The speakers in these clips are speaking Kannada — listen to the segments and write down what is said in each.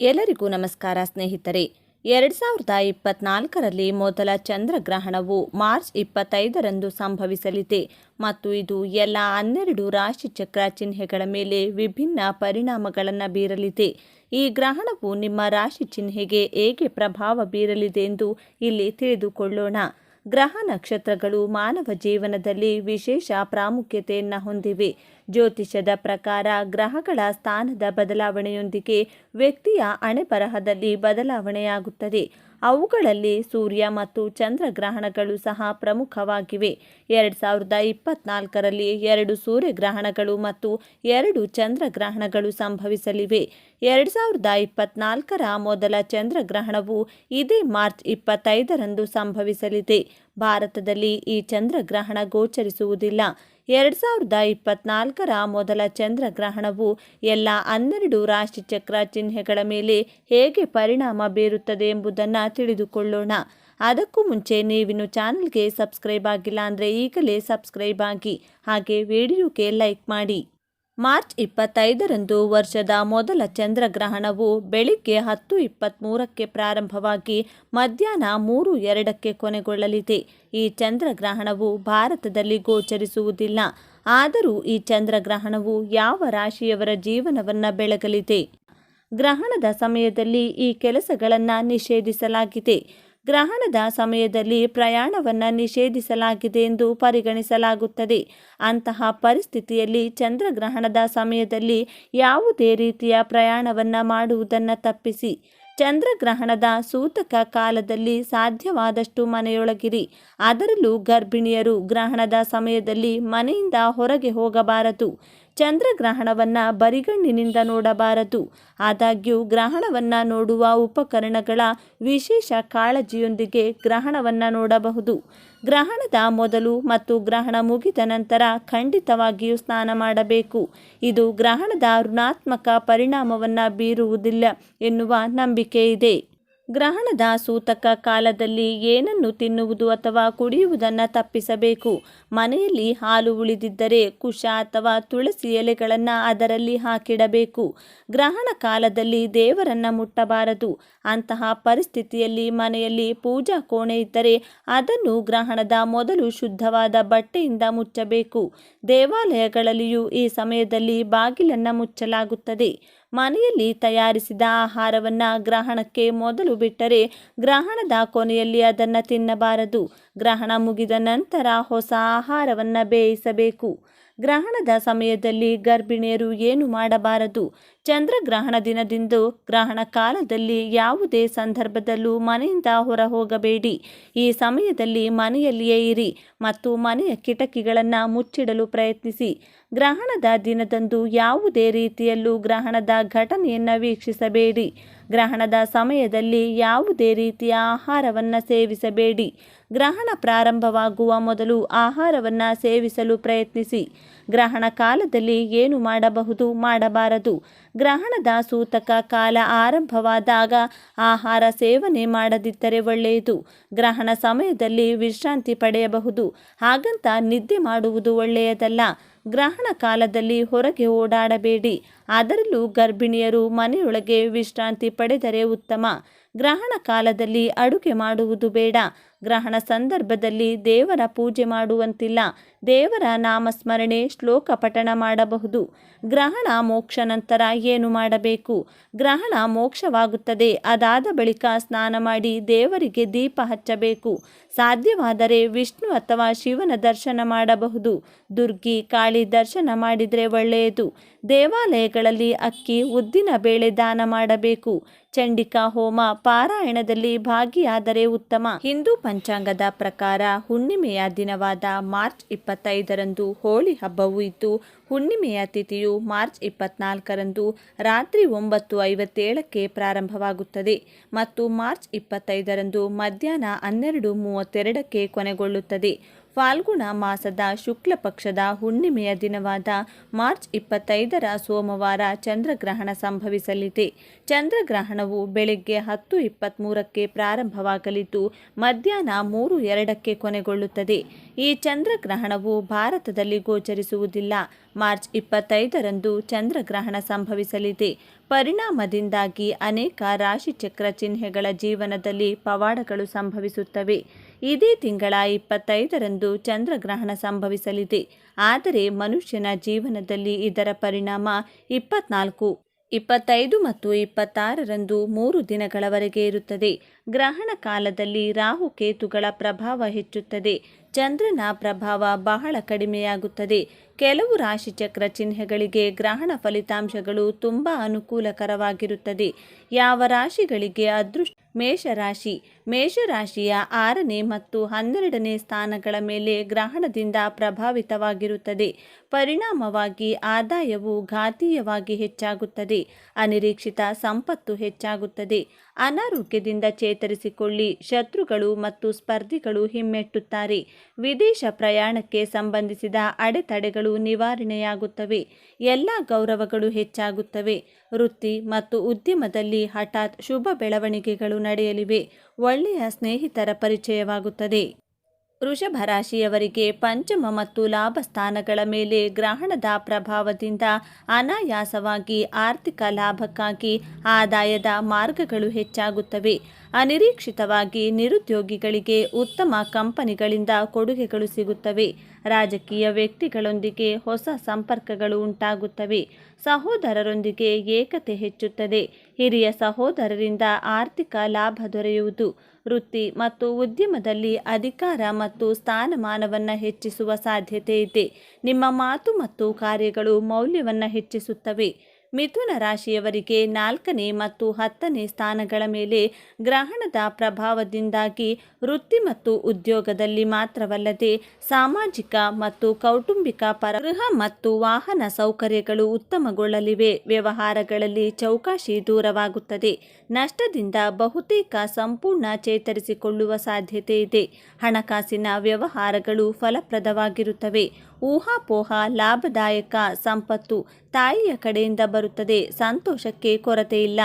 ಎಲ್ಲರಿಗೂ ನಮಸ್ಕಾರ ಸ್ನೇಹಿತರೆ. ಎರಡು ಸಾವಿರದ ಇಪ್ಪತ್ನಾಲ್ಕರಲ್ಲಿ ಮೊದಲ ಚಂದ್ರಗ್ರಹಣವು ಮಾರ್ಚ್ ಇಪ್ಪತ್ತೈದರಂದು ಸಂಭವಿಸಲಿದೆ ಮತ್ತು ಇದು ಎಲ್ಲ ಹನ್ನೆರಡು ರಾಶಿಚಕ್ರ ಚಿಹ್ನೆಗಳ ಮೇಲೆ ವಿಭಿನ್ನ ಪರಿಣಾಮಗಳನ್ನು ಬೀರಲಿದೆ. ಈ ಗ್ರಹಣವು ನಿಮ್ಮ ರಾಶಿ ಚಿಹ್ನೆಗೆ ಹೇಗೆ ಪ್ರಭಾವ ಬೀರಲಿದೆ ಎಂದು ಇಲ್ಲಿ ತಿಳಿದುಕೊಳ್ಳೋಣ. ಗ್ರಹ ನಕ್ಷತ್ರಗಳು ಮಾನವ ಜೀವನದಲ್ಲಿ ವಿಶೇಷ ಪ್ರಾಮುಖ್ಯತೆಯನ್ನು ಹೊಂದಿವೆ. ಜ್ಯೋತಿಷದ ಪ್ರಕಾರ ಗ್ರಹಗಳ ಸ್ಥಾನದ ಬದಲಾವಣೆಯೊಂದಿಗೆ ವ್ಯಕ್ತಿಯ ಹಣೆಬರಹದಲ್ಲಿ ಬದಲಾವಣೆಯಾಗುತ್ತದೆ. ಅವುಗಳಲ್ಲಿ ಸೂರ್ಯ ಮತ್ತು ಚಂದ್ರಗ್ರಹಣಗಳು ಸಹ ಪ್ರಮುಖವಾಗಿವೆ. ಎರಡು ಸಾವಿರದ ಇಪ್ಪತ್ನಾಲ್ಕರಲ್ಲಿ ಎರಡು ಸೂರ್ಯಗ್ರಹಣಗಳು ಮತ್ತು ಎರಡು ಚಂದ್ರಗ್ರಹಣಗಳು ಸಂಭವಿಸಲಿವೆ. ಎರಡು ಸಾವಿರದ ಇಪ್ಪತ್ನಾಲ್ಕರ ಮೊದಲ ಚಂದ್ರಗ್ರಹಣವು ಇದೇ ಮಾರ್ಚ್ ಇಪ್ಪತ್ತೈದರಂದು ಸಂಭವಿಸಲಿದೆ. ಭಾರತದಲ್ಲಿ ಈ ಚಂದ್ರಗ್ರಹಣ ಗೋಚರಿಸುವುದಿಲ್ಲ. ಎರಡು ಸಾವಿರದ ಇಪ್ಪತ್ನಾಲ್ಕರ ಮೊದಲ ಚಂದ್ರಗ್ರಹಣವು ಎಲ್ಲ ಹನ್ನೆರಡು ರಾಶಿಚಕ್ರ ಚಿಹ್ನೆಗಳ ಮೇಲೆ ಹೇಗೆ ಪರಿಣಾಮ ಬೀರುತ್ತದೆ ಎಂಬುದನ್ನು ತಿಳಿದುಕೊಳ್ಳೋಣ. ಅದಕ್ಕೂ ಮುಂಚೆ ನೀವಿನ್ನು ಚಾನಲ್ಗೆ ಸಬ್ಸ್ಕ್ರೈಬ್ ಆಗಿಲ್ಲ ಅಂದರೆ ಈಗಲೇ ಸಬ್ಸ್ಕ್ರೈಬ್ ಆಗಿ ಹಾಗೆ ವಿಡಿಯೋಗೆ ಲೈಕ್ ಮಾಡಿ. ಮಾರ್ಚ್ ಇಪ್ಪತ್ತೈದರಂದು ವರ್ಷದ ಮೊದಲ ಚಂದ್ರಗ್ರಹಣವು ಬೆಳಿಗ್ಗೆ ಹತ್ತು ಇಪ್ಪತ್ತ್ಮೂರಕ್ಕೆ ಪ್ರಾರಂಭವಾಗಿ ಮಧ್ಯಾಹ್ನ ಮೂರು ಎರಡಕ್ಕೆ ಕೊನೆಗೊಳ್ಳಲಿದೆ. ಈ ಚಂದ್ರಗ್ರಹಣವು ಭಾರತದಲ್ಲಿ ಗೋಚರಿಸುವುದಿಲ್ಲ. ಆದರೂ ಈ ಚಂದ್ರಗ್ರಹಣವು ಯಾವ ರಾಶಿಯವರ ಜೀವನವನ್ನು ಬೆಳಗಲಿದೆ? ಗ್ರಹಣದ ಸಮಯದಲ್ಲಿ ಈ ಕೆಲಸಗಳನ್ನು ನಿಷೇಧಿಸಲಾಗಿದೆ. ಗ್ರಹಣದ ಸಮಯದಲ್ಲಿ ಪ್ರಯಾಣವನ್ನು ನಿಷೇಧಿಸಲಾಗಿದೆ ಎಂದು ಪರಿಗಣಿಸಲಾಗುತ್ತದೆ. ಅಂತಹ ಪರಿಸ್ಥಿತಿಯಲ್ಲಿ ಚಂದ್ರಗ್ರಹಣದ ಸಮಯದಲ್ಲಿ ಯಾವುದೇ ರೀತಿಯ ಪ್ರಯಾಣವನ್ನು ಮಾಡುವುದನ್ನು ತಪ್ಪಿಸಿ. ಚಂದ್ರಗ್ರಹಣದ ಸೂತಕ ಕಾಲದಲ್ಲಿ ಸಾಧ್ಯವಾದಷ್ಟು ಮನೆಯೊಳಗಿರಿ. ಅದರಲ್ಲೂ ಗರ್ಭಿಣಿಯರು ಗ್ರಹಣದ ಸಮಯದಲ್ಲಿ ಮನೆಯಿಂದ ಹೊರಗೆ ಹೋಗಬಾರದು. ಚಂದ್ರಗ್ರಹಣವನ್ನು ಬರಿಗಣ್ಣಿನಿಂದ ನೋಡಬಾರದು. ಆದಾಗ್ಯೂ ಗ್ರಹಣವನ್ನು ನೋಡುವ ಉಪಕರಣಗಳ ವಿಶೇಷ ಕಾಳಜಿಯೊಂದಿಗೆ ಗ್ರಹಣವನ್ನು ನೋಡಬಹುದು. ಗ್ರಹಣದ ಮೊದಲು ಮತ್ತು ಗ್ರಹಣ ಮುಗಿದ ನಂತರ ಖಂಡಿತವಾಗಿಯೂ ಸ್ನಾನ ಮಾಡಬೇಕು. ಇದು ಗ್ರಹಣದ ಋಣಾತ್ಮಕ ಪರಿಣಾಮವನ್ನು ಬೀರುವುದಿಲ್ಲ ಎನ್ನುವ ನಂಬಿಕೆ ಇದೆ ಗ್ರಹಣದ ಸೂತಕ ಕಾಲದಲ್ಲಿ ಏನನ್ನು ತಿನ್ನುವುದು ಅಥವಾ ಕುಡಿಯುವುದನ್ನು ತಪ್ಪಿಸಬೇಕು? ಮನೆಯಲ್ಲಿ ಹಾಲು ಉಳಿದಿದ್ದರೆ ಕುಶ ಅಥವಾ ತುಳಸಿ ಎಲೆಗಳನ್ನು ಅದರಲ್ಲಿ ಹಾಕಿಡಬೇಕು. ಗ್ರಹಣ ಕಾಲದಲ್ಲಿ ದೇವರನ್ನು ಮುಟ್ಟಬಾರದು. ಅಂತಹ ಪರಿಸ್ಥಿತಿಯಲ್ಲಿ ಮನೆಯಲ್ಲಿ ಪೂಜಾ ಕೋಣೆ ಇದ್ದರೆ ಅದನ್ನು ಗ್ರಹಣದ ಮೊದಲು ಶುದ್ಧವಾದ ಬಟ್ಟೆಯಿಂದ ಮುಚ್ಚಬೇಕು. ದೇವಾಲಯಗಳಲ್ಲಿಯೂ ಈ ಸಮಯದಲ್ಲಿ ಬಾಗಿಲನ್ನು ಮುಚ್ಚಲಾಗುತ್ತದೆ. ಮನೆಯಲ್ಲಿ ತಯಾರಿಸಿದ ಆಹಾರವನ್ನು ಗ್ರಹಣಕ್ಕೆ ಮೊದಲು ಬಿಟ್ಟರೆ ಗ್ರಹಣದ ಕೊನೆಯಲ್ಲಿ ಅದನ್ನು ತಿನ್ನಬಾರದು. ಗ್ರಹಣ ಮುಗಿದ ನಂತರ ಹೊಸ ಆಹಾರವನ್ನು ಬೇಯಿಸಬೇಕು. ಗ್ರಹಣದ ಸಮಯದಲ್ಲಿ ಗರ್ಭಿಣಿಯರು ಏನು ಮಾಡಬಾರದು? ಚಂದ್ರಗ್ರಹಣ ದಿನದಿಂದು ಗ್ರಹಣ ಕಾಲದಲ್ಲಿ ಯಾವುದೇ ಸಂದರ್ಭದಲ್ಲೂ ಮನೆಯಿಂದ ಹೊರ ಹೋಗಬೇಡಿ ಈ ಸಮಯದಲ್ಲಿ ಮನೆಯಲ್ಲಿಯೇ ಇರಿ ಮತ್ತು ಮನೆಯ ಕಿಟಕಿಗಳನ್ನು ಮುಚ್ಚಿಡಲು ಪ್ರಯತ್ನಿಸಿ. ಗ್ರಹಣದ ದಿನದಂದು ಯಾವುದೇ ರೀತಿಯಲ್ಲೂ ಗ್ರಹಣದ ಘಟನೆಯನ್ನು ವೀಕ್ಷಿಸಬೇಡಿ. ಗ್ರಹಣದ ಸಮಯದಲ್ಲಿ ಯಾವುದೇ ರೀತಿಯ ಆಹಾರವನ್ನು ಸೇವಿಸಬೇಡಿ. ಗ್ರಹಣ ಪ್ರಾರಂಭವಾಗುವ ಮೊದಲು ಆಹಾರವನ್ನು ಸೇವಿಸಲು ಪ್ರಯತ್ನಿಸಿ. ಗ್ರಹಣ ಕಾಲದಲ್ಲಿ ಏನು ಮಾಡಬಹುದು ಮಾಡಬಾರದು. ಗ್ರಹಣದ ಸೂತಕ ಕಾಲ ಆರಂಭವಾದಾಗ ಆಹಾರ ಸೇವನೆ ಮಾಡದಿದ್ದರೆ ಒಳ್ಳೆಯದು. ಗ್ರಹಣ ಸಮಯದಲ್ಲಿ ವಿಶ್ರಾಂತಿ ಪಡೆಯಬಹುದು. ಹಾಗಂತ ನಿದ್ದೆ ಮಾಡುವುದು ಒಳ್ಳೆಯದಲ್ಲ. ಗ್ರಹಣ ಕಾಲದಲ್ಲಿ ಹೊರಗೆ ಓಡಾಡಬೇಡಿ. ಅದರಲ್ಲೂ ಗರ್ಭಿಣಿಯರು ಮನೆಯೊಳಗೆ ವಿಶ್ರಾಂತಿ ಪಡೆದರೆ ಉತ್ತಮ. ಗ್ರಹಣ ಕಾಲದಲ್ಲಿ ಅಡುಗೆ ಮಾಡುವುದು ಬೇಡ. ಗ್ರಹಣ ಸಂದರ್ಭದಲ್ಲಿ ದೇವರ ಪೂಜೆ ಮಾಡುವಂತಿಲ್ಲ. ದೇವರ ನಾಮಸ್ಮರಣೆ ಶ್ಲೋಕ ಪಠಣ ಮಾಡಬಹುದು. ಗ್ರಹಣ ಮೋಕ್ಷ ನಂತರ ಏನು ಮಾಡಬೇಕು? ಗ್ರಹಣ ಮೋಕ್ಷವಾಗುತ್ತದೆ. ಅದಾದ ಬಳಿಕ ಸ್ನಾನ ಮಾಡಿ ದೇವರಿಗೆ ದೀಪ ಹಚ್ಚಬೇಕು. ಸಾಧ್ಯವಾದರೆ ವಿಷ್ಣು ಅಥವಾ ಶಿವನ ದರ್ಶನ ಮಾಡಬಹುದು. ದುರ್ಗಿ ಕಾಳಿ ದರ್ಶನ ಮಾಡಿದರೆ ಒಳ್ಳೆಯದು. ದೇವಾಲಯಗಳಲ್ಲಿ ಅಕ್ಕಿ ಉದ್ದಿನ ಬೇಳೆ ದಾನ ಮಾಡಬೇಕು. ಚಂಡಿಕಾ ಹೋಮ ಪಾರಾಯಣದಲ್ಲಿ ಭಾಗಿಯಾದರೆ ಉತ್ತಮ. ಹಿಂದೂ ಪಂಚಾಂಗದ ಪ್ರಕಾರ ಹುಣ್ಣಿಮೆಯ ದಿನವಾದ ಮಾರ್ಚ್ ಇಪ್ಪತ್ತೈದರಂದು ಹೋಳಿ ಹಬ್ಬವು ಇದ್ದು, ಹುಣ್ಣಿಮೆಯ ತಿಥಿಯು ಮಾರ್ಚ್ ಇಪ್ಪತ್ನಾಲ್ಕರಂದು ರಾತ್ರಿ ಒಂಬತ್ತು ಐವತ್ತೇಳಕ್ಕೆ ಪ್ರಾರಂಭವಾಗುತ್ತದೆ ಮತ್ತು ಮಾರ್ಚ್ ಇಪ್ಪತ್ತೈದರಂದು ಮಧ್ಯಾಹ್ನ ಹನ್ನೆರಡು ಮೂವತ್ತೆರಡಕ್ಕೆ ಕೊನೆಗೊಳ್ಳುತ್ತದೆ. ಫಾಲ್ಗುಣ ಮಾಸದ ಶುಕ್ಲ ಪಕ್ಷದ ಹುಣ್ಣಿಮೆಯ ದಿನವಾದ ಮಾರ್ಚ್ ಇಪ್ಪತ್ತೈದರ ಸೋಮವಾರ ಚಂದ್ರಗ್ರಹಣ ಸಂಭವಿಸಲಿದೆ. ಚಂದ್ರಗ್ರಹಣವು ಬೆಳಗ್ಗೆ ಹತ್ತು ಇಪ್ಪತ್ತ್ಮೂರಕ್ಕೆ ಪ್ರಾರಂಭವಾಗಲಿದ್ದು, ಮಧ್ಯಾಹ್ನ ಮೂರು ಎರಡಕ್ಕೆ ಕೊನೆಗೊಳ್ಳುತ್ತದೆ. ಈ ಚಂದ್ರಗ್ರಹಣವು ಭಾರತದಲ್ಲಿ ಗೋಚರಿಸುವುದಿಲ್ಲ. ಮಾರ್ಚ್ ಇಪ್ಪತ್ತೈದರಂದು ಚಂದ್ರಗ್ರಹಣ ಸಂಭವಿಸಲಿದೆ. ಪರಿಣಾಮದಿಂದಾಗಿ ಅನೇಕ ರಾಶಿಚಕ್ರ ಚಿಹ್ನೆಗಳ ಜೀವನದಲ್ಲಿ ಪವಾಡಗಳು ಸಂಭವಿಸುತ್ತವೆ. ಇದೇ ತಿಂಗಳ ಇಪ್ಪತ್ತೈದರಂದು ಚಂದ್ರಗ್ರಹಣ ಸಂಭವಿಸಲಿದೆ. ಆದರೆ ಮನುಷ್ಯನ ಜೀವನದಲ್ಲಿ ಇದರ ಪರಿಣಾಮ ಇಪ್ಪತ್ನಾಲ್ಕು, ಇಪ್ಪತ್ತೈದು ಮತ್ತು ಇಪ್ಪತ್ತಾರರಂದು ಮೂರು ದಿನಗಳವರೆಗೆ ಇರುತ್ತದೆ. ಗ್ರಹಣ ಕಾಲದಲ್ಲಿ ರಾಹು ಕೇತುಗಳ ಪ್ರಭಾವ ಹೆಚ್ಚುತ್ತದೆ. ಚಂದ್ರನ ಪ್ರಭಾವ ಬಹಳ ಕಡಿಮೆಯಾಗುತ್ತದೆ. ಕೆಲವು ರಾಶಿಚಕ್ರ ಚಿಹ್ನೆಗಳಿಗೆ ಗ್ರಹಣ ಫಲಿತಾಂಶಗಳು ತುಂಬ ಅನುಕೂಲಕರವಾಗಿರುತ್ತದೆ. ಯಾವ ರಾಶಿಗಳಿಗೆ ಅದೃಷ್ಟ, ಮೇಷರಾಶಿ ಮೇಷರಾಶಿಯ ಆರನೇ ಮತ್ತು ಹನ್ನೆರಡನೇ ಸ್ಥಾನಗಳ ಮೇಲೆ ಗ್ರಹಣದಿಂದ ಪ್ರಭಾವಿತವಾಗಿರುತ್ತದೆ. ಪರಿಣಾಮವಾಗಿ ಆದಾಯವು ಘಾತೀಯವಾಗಿ ಹೆಚ್ಚಾಗುತ್ತದೆ. ಅನಿರೀಕ್ಷಿತ ಸಂಪತ್ತು ಹೆಚ್ಚಾಗುತ್ತದೆ. ಅನಾರೋಗ್ಯದಿಂದ ಚೇತರಿಸಿಕೊಳ್ಳಿ. ಶತ್ರುಗಳು ಮತ್ತು ಸ್ಪರ್ಧಿಗಳು ಹಿಮ್ಮೆಟ್ಟುತ್ತಾರೆ. ವಿದೇಶ ಪ್ರಯಾಣಕ್ಕೆ ಸಂಬಂಧಿಸಿದ ಅಡೆತಡೆಗಳು ನಿವಾರಣೆಯಾಗುತ್ತವೆ. ಎಲ್ಲ ಗೌರವಗಳು ಹೆಚ್ಚಾಗುತ್ತವೆ. ವೃತ್ತಿ ಮತ್ತು ಉದ್ಯಮದಲ್ಲಿ ಹಠಾತ್ ಶುಭ ಬೆಳವಣಿಗೆಗಳು ನಡೆಯಲಿವೆ. ಒಳ್ಳೆಯ ಸ್ನೇಹಿತರ ಪರಿಚಯವಾಗುತ್ತದೆ. ವೃಷಭ ರಾಶಿಯವರಿಗೆ ಪಂಚಮ ಮತ್ತು ಲಾಭ ಸ್ಥಾನಗಳ ಮೇಲೆ ಗ್ರಹಣದ ಪ್ರಭಾವದಿಂದ ಅನಾಯಾಸವಾಗಿ ಆರ್ಥಿಕ ಲಾಭಕ್ಕಾಗಿ ಆದಾಯದ ಮಾರ್ಗಗಳು ಹೆಚ್ಚಾಗುತ್ತವೆ. ಅನಿರೀಕ್ಷಿತವಾಗಿ ನಿರುದ್ಯೋಗಿಗಳಿಗೆ ಉತ್ತಮ ಕಂಪನಿಗಳಿಂದ ಕೊಡುಗೆಗಳು ಸಿಗುತ್ತವೆ. ರಾಜಕೀಯ ವ್ಯಕ್ತಿಗಳೊಂದಿಗೆ ಹೊಸ ಸಂಪರ್ಕಗಳು ಉಂಟಾಗುತ್ತವೆ. ಸಹೋದರರೊಂದಿಗೆ ಏಕತೆ ಹೆಚ್ಚುತ್ತದೆ. ಹಿರಿಯ ಸಹೋದರರಿಂದ ಆರ್ಥಿಕ ಲಾಭ ದೊರೆಯುವುದು. ವೃತ್ತಿ ಮತ್ತು ಉದ್ಯಮದಲ್ಲಿ ಅಧಿಕಾರ ಮತ್ತು ಸ್ಥಾನಮಾನವನ್ನು ಹೆಚ್ಚಿಸುವ ಸಾಧ್ಯತೆ ಇದೆ. ನಿಮ್ಮ ಮಾತು ಮತ್ತು ಕಾರ್ಯಗಳು ಮೌಲ್ಯವನ್ನು ಹೆಚ್ಚಿಸುತ್ತವೆ. ಮಿಥುನ ರಾಶಿಯವರಿಗೆ ನಾಲ್ಕನೇ ಮತ್ತು ಹತ್ತನೇ ಸ್ಥಾನಗಳ ಮೇಲೆ ಗ್ರಹಣದ ಪ್ರಭಾವದಿಂದಾಗಿ ವೃತ್ತಿ ಮತ್ತು ಉದ್ಯೋಗದಲ್ಲಿ ಮಾತ್ರವಲ್ಲದೆ ಸಾಮಾಜಿಕ ಮತ್ತು ಕೌಟುಂಬಿಕ ಪರಗೃಹ ಮತ್ತು ವಾಹನ ಸೌಕರ್ಯಗಳು ಉತ್ತಮಗೊಳ್ಳಲಿವೆ. ವ್ಯವಹಾರಗಳಲ್ಲಿ ಚೌಕಾಶಿ ದೂರವಾಗುತ್ತದೆ. ನಷ್ಟದಿಂದ ಬಹುತೇಕ ಸಂಪೂರ್ಣ ಚೇತರಿಸಿಕೊಳ್ಳುವ ಸಾಧ್ಯತೆ ಇದೆ. ಹಣಕಾಸಿನ ವ್ಯವಹಾರಗಳು ಫಲಪ್ರದವಾಗಿರುತ್ತವೆ. ಊಹಾಪೋಹ ಲಾಭದಾಯಕ ಸಂಪತ್ತು ತಾಯಿಯ ಕಡೆಯಿಂದ ಬರುತ್ತದೆ, ಸಂತೋಷಕ್ಕೆ ಕೊರತೆ ಇಲ್ಲ.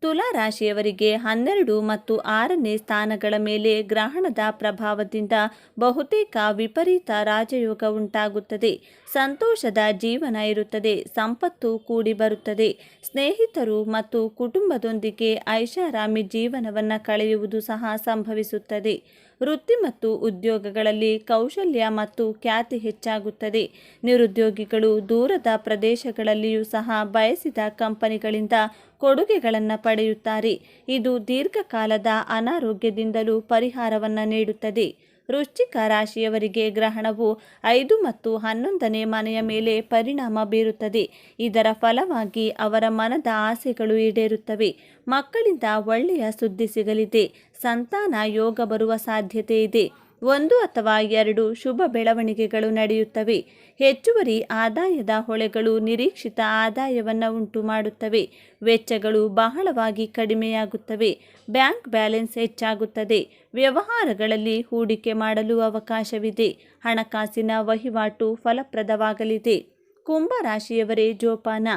ತುಲಾ ರಾಶಿಯವರಿಗೆ ಹನ್ನೆರಡು ಮತ್ತು ಆರನೇ ಸ್ಥಾನಗಳ ಮೇಲೆ ಗ್ರಹಣದ ಪ್ರಭಾವದಿಂದ ಬಹುತೇಕ ವಿಪರೀತ ರಾಜಯೋಗ ಉಂಟಾಗುತ್ತದೆ. ಸಂತೋಷದ ಜೀವನ ಇರುತ್ತದೆ, ಸಂಪತ್ತು ಕೂಡಿ ಬರುತ್ತದೆ. ಸ್ನೇಹಿತರು ಮತ್ತು ಕುಟುಂಬದೊಂದಿಗೆ ಐಷಾರಾಮಿ ಜೀವನವನ್ನು ಕಳೆಯುವುದು ಸಹ ಸಂಭವಿಸುತ್ತದೆ. ವೃತ್ತಿ ಮತ್ತು ಉದ್ಯೋಗಗಳಲ್ಲಿ ಕೌಶಲ್ಯ ಮತ್ತು ಖ್ಯಾತಿ ಹೆಚ್ಚಾಗುತ್ತದೆ. ನಿರುದ್ಯೋಗಿಗಳು ದೂರದ ಪ್ರದೇಶಗಳಲ್ಲಿಯೂ ಸಹ ಬಯಸಿದ ಕಂಪನಿಗಳಿಂದ ಕೊಡುಗೆಗಳನ್ನು ಪಡೆಯುತ್ತಾರೆ. ಇದು ದೀರ್ಘಕಾಲದ ಅನಾರೋಗ್ಯದಿಂದಲೂ ಪರಿಹಾರವನ್ನು ನೀಡುತ್ತದೆ. ವೃಶ್ಚಿಕ ರಾಶಿಯವರಿಗೆ ಗ್ರಹಣವು ಐದು ಮತ್ತು ಹನ್ನೊಂದನೇ ಮನೆಯ ಮೇಲೆ ಪರಿಣಾಮ ಬೀರುತ್ತದೆ. ಇದರ ಫಲವಾಗಿ ಅವರ ಮನದ ಆಸೆಗಳು ಈಡೇರುತ್ತವೆ. ಮಕ್ಕಳಿಂದ ಒಳ್ಳೆಯ ಸುದ್ದಿ ಸಿಗಲಿದೆ. ಸಂತಾನ ಯೋಗ ಬರುವ ಸಾಧ್ಯತೆ ಇದೆ. ಒಂದು ಅಥವಾ ಎರಡು ಶುಭ ಬೆಳವಣಿಗೆಗಳು ನಡೆಯುತ್ತವೆ. ಹೆಚ್ಚುವರಿ ಆದಾಯದ ಹೊಳೆಗಳು ನಿರೀಕ್ಷಿತ ಆದಾಯವನ್ನು ಉಂಟು ಮಾಡುತ್ತವೆ. ವೆಚ್ಚಗಳು ಬಹಳವಾಗಿ ಕಡಿಮೆಯಾಗುತ್ತವೆ. ಬ್ಯಾಂಕ್ ಬ್ಯಾಲೆನ್ಸ್ ಹೆಚ್ಚಾಗುತ್ತದೆ. ವ್ಯವಹಾರಗಳಲ್ಲಿ ಹೂಡಿಕೆ ಮಾಡಲು ಅವಕಾಶವಿದೆ. ಹಣಕಾಸಿನ ವಹಿವಾಟು ಫಲಪ್ರದವಾಗಲಿದೆ. ಕುಂಭರಾಶಿಯವರೇ ಜೋಪಾನ.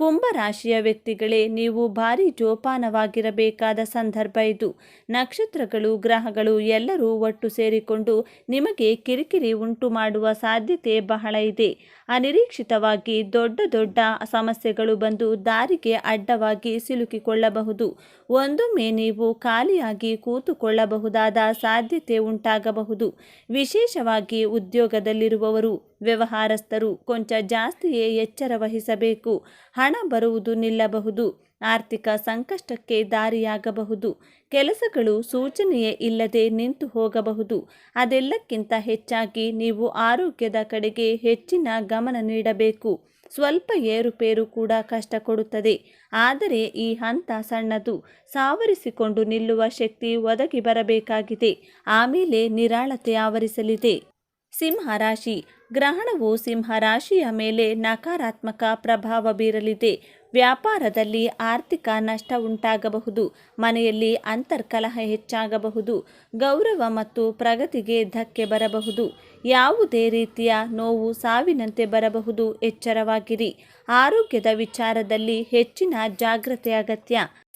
ಕುಂಭರಾಶಿಯ ವ್ಯಕ್ತಿಗಳೇ, ನೀವು ಭಾರಿ ಜೋಪಾನವಾಗಿರಬೇಕಾದ ಸಂದರ್ಭ ಇದು. ನಕ್ಷತ್ರಗಳು, ಗ್ರಹಗಳು ಎಲ್ಲರೂ ಒಟ್ಟು ಸೇರಿಕೊಂಡು ನಿಮಗೆ ಕಿರಿಕಿರಿ ಉಂಟು ಮಾಡುವ ಸಾಧ್ಯತೆ ಬಹಳ ಇದೆ. ಅನಿರೀಕ್ಷಿತವಾಗಿ ದೊಡ್ಡ ದೊಡ್ಡ ಸಮಸ್ಯೆಗಳು ಬಂದು ದಾರಿಗೆ ಅಡ್ಡವಾಗಿ ಸಿಲುಕಿಕೊಳ್ಳಬಹುದು. ಒಂದೊಮ್ಮೆ ನೀವು ಖಾಲಿಯಾಗಿ ಕೂತುಕೊಳ್ಳಬಹುದಾದ ಸಾಧ್ಯತೆ ಉಂಟಾಗಬಹುದು. ವಿಶೇಷವಾಗಿ ಉದ್ಯೋಗದಲ್ಲಿರುವವರು, ವ್ಯವಹಾರಸ್ಥರು, ಕೊಂಚ ಜಾಸ್ತಿಯೇ ಎಚ್ಚರ ವಹಿಸಬೇಕು. ಹಣ ಬರುವುದು ನಿಲ್ಲಬಹುದು. ಆರ್ಥಿಕ ಸಂಕಷ್ಟಕ್ಕೆ ದಾರಿಯಾಗಬಹುದು. ಕೆಲಸಗಳು ಸೂಚನೆಯೇ ಇಲ್ಲದೆ ನಿಂತು ಹೋಗಬಹುದು. ಅದೆಲ್ಲಕ್ಕಿಂತ ಹೆಚ್ಚಾಗಿ ನೀವು ಆರೋಗ್ಯದ ಕಡೆಗೆ ಹೆಚ್ಚಿನ ಗಮನ ನೀಡಬೇಕು. ಸ್ವಲ್ಪ ಏರುಪೇರು ಕೂಡ ಕಷ್ಟ ಕೊಡುತ್ತದೆ ಆದರೆ ಈ ಹಂತ ಸಣ್ಣದು. ಸಾವರಿಸಿಕೊಂಡು ನಿಲ್ಲುವ ಶಕ್ತಿ ಒದಗಿ ಬರಬೇಕಾಗಿದೆ. ಆಮೇಲೆ ನಿರಾಳತೆ ಆವರಿಸಲಿದೆ. ಸಿಂಹರಾಶಿ. ಗ್ರಹಣವು ಸಿಂಹರಾಶಿಯ ಮೇಲೆ ನಕಾರಾತ್ಮಕ ಪ್ರಭಾವ ಬೀರಲಿದೆ. ವ್ಯಾಪಾರದಲ್ಲಿ ಆರ್ಥಿಕ ನಷ್ಟ ಉಂಟಾಗಬಹುದು. ಮನೆಯಲ್ಲಿ ಅಂತರ್ಕಲಹ ಹೆಚ್ಚಾಗಬಹುದು. ಗೌರವ ಮತ್ತು ಪ್ರಗತಿಗೆ ಧಕ್ಕೆ ಬರಬಹುದು. ಯಾವುದೇ ರೀತಿಯ ನೋವು ಸಾವಿನಂತೆ ಬರಬಹುದು. ಎಚ್ಚರವಾಗಿರಿ. ಆರೋಗ್ಯದ ವಿಚಾರದಲ್ಲಿ ಹೆಚ್ಚಿನ ಜಾಗ್ರತೆ ಅಗತ್ಯ.